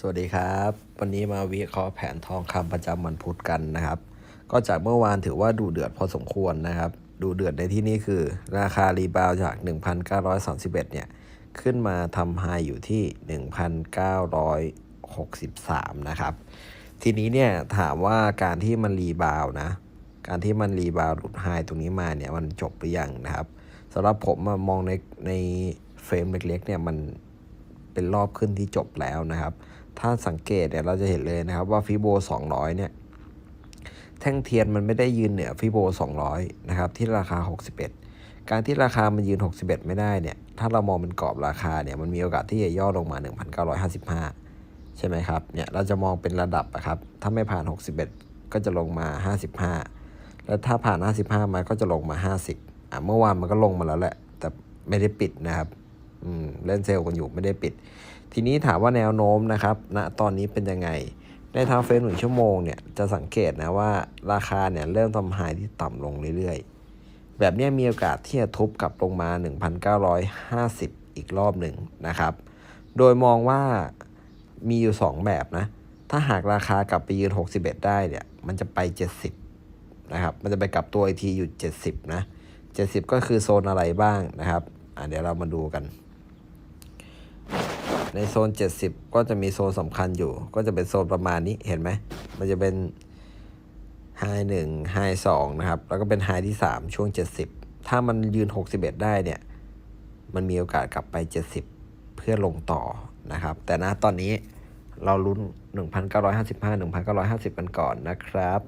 สวัสดีครับ วันนี้มาวิเคราะห์แผนทองคำประจำวันพุธกันนะครับ ก็จากเมื่อวานถือว่าดูเดือดพอสมควรนะครับ ดูเดือดในที่นี้คือ ราคารีบาวจาก 1,931 เนี่ย ขึ้นมาทำไฮอยู่ที่ 1,963 นะครับ ทีนี้เนี่ยถามว่าการที่มันรีบาวนะ การที่มันรีบาวหลุดไฮตรงนี้มาเนี่ยมันจบหรือยังนะครับสำหรับผมมองในในเฟรมเล็กๆเนี่ยมันเป็นรอบขึ้นที่จบแล้วนะครับ ถ้าสังเกตเนี่ยเราจะเห็นเลยนะครับว่าฟิโบ 200 เนี่ย แท่งเทียนมันไม่ได้ยืนเหนือฟิโบ 200 นะครับ ที่ราคา 61 การที่ราคามันยืน 61 ไม่ได้เนี่ย ถ้าเรามองเป็นกรอบราคาเนี่ยมันมีโอกาสที่จะย่อลงมา 1,955 ใช่ไหมครับเนี่ยเราจะมองเป็นระดับอะครับถ้าไม่ผ่าน 61 ก็จะลงมา 55 แล้วถ้าผ่าน 55มาก็จะลงมา 50อะเมื่อวานมันก็ลงมาแล้วแหละ แต่ไม่ได้ปิดนะครับ เล่นเซลล์กันอยู่ไม่ได้ปิด ทีนี้ถามว่าแนวโน้มนะครับณตอนนี้เป็นยังไง ในทางเฟซหนึ่งชั่วโมงเนี่ยจะสังเกตนะว่าราคาเนี่ยเริ่มทำไฮที่ต่ำลงเรื่อยๆ แบบนี้มีโอกาสที่จะทุบกลับลงมา 1,950 อีกรอบหนึ่งนะครับ โดยมองว่ามีอยู่ 2 แบบนะ ถ้าหากราคากลับไปยืน 61 ได้เนี่ย มันจะไป 70 นะครับ มันจะไปกลับตัวอีกทีอยู่ 70 นะ 70 ก็คือโซนอะไรบ้างนะครับ อะเดี๋ยวเรามาดูกัน ในโซน 70 ก็จะมีโซนสำคัญอยู่ ก็จะเป็นโซนประมาณนี้เห็นไหม มันจะเป็นไฮหนึ่งไฮสองนะครับ แล้วก็เป็นไฮที่ 3 ช่วง 70 ถ้ามันยืน 61 ได้เนี่ย มันมีโอกาสกลับไป 70 เพื่อลงต่อนะครับ แต่นะตอนนี้เราลุ้น 1,955 1,950 กันก่อนนะครับ